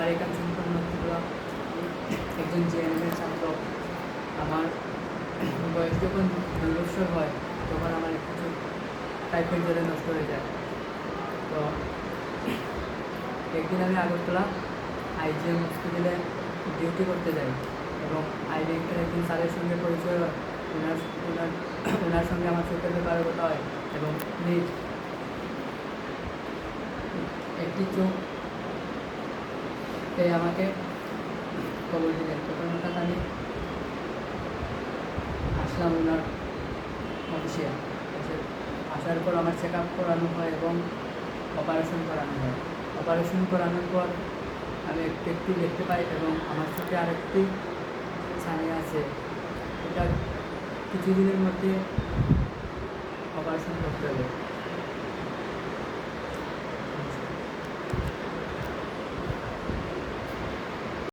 সম্পন্ন ছিল একজন জিএনএমের ছাত্র। আমার বয়স যখন দুই হয়, তখন আমার কিছু টাইফয়েড জ্বরে নষ্ট হয়ে যায়। তো একদিন আমি আগরতলা আইজিএম হসপিটালে ডিউটি করতে যাই এবং আই ব্যাংকের একদিন স্যারের সঙ্গে পরিচয় হয়। ওনার ওনার ওনার সঙ্গে আমার চোখের ব্যাপারে কথা হয় এবং উনি একটি চোখ পেয়ে আমাকে খবর দিলেন? তখন হঠাৎ আমি আসলাম ওনার অফিসে আসার পর আমার চেক আপ করানো হয় এবং অপারেশন করানো হয়। অপারেশন করানোর পর আমি একটু একটু দেখতে পাই এবং আমার সাথে আরেকটি ছানি আছে। এটা কিছুদিনের মধ্যে অপারেশন করতে হবে।